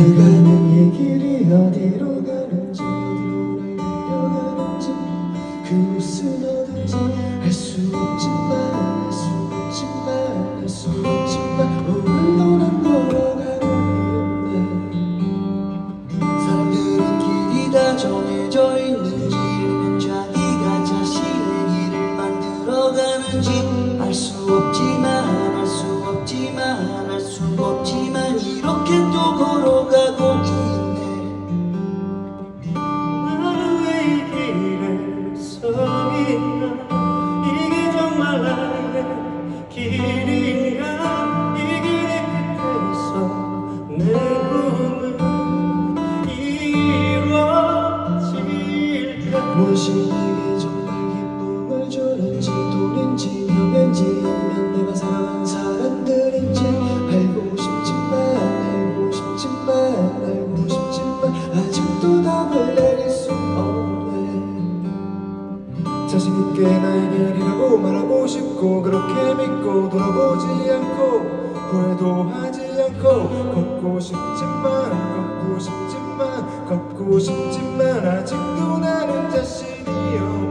가는 이 길이 어디로 가는지 어디로 날 데려가는지 그곳은 어딘지 알 수 없지만 알 수 없지만 알 수 없지만 오늘도 난 걸어가고 있네 사람들은 길이 다 정해져 있는지 자기가 자신의 길을 만들어가는지 알 수 없지만 무엇이 내게 정말 기쁨을 주는지 돈인지 명예인지 아니면 내가 사랑한 사람들인지 알고 싶지만 알고 싶지만 알고 싶지만 아직도 답을 내릴 수 없네. 자신있게 나의 길이라고 말하고 싶고 그렇게 믿고 돌아보지 않고 후회도 하지 않고 걷고 싶지만 걷고 싶지만 걷고 싶지만 아직도 나는 자신이 없네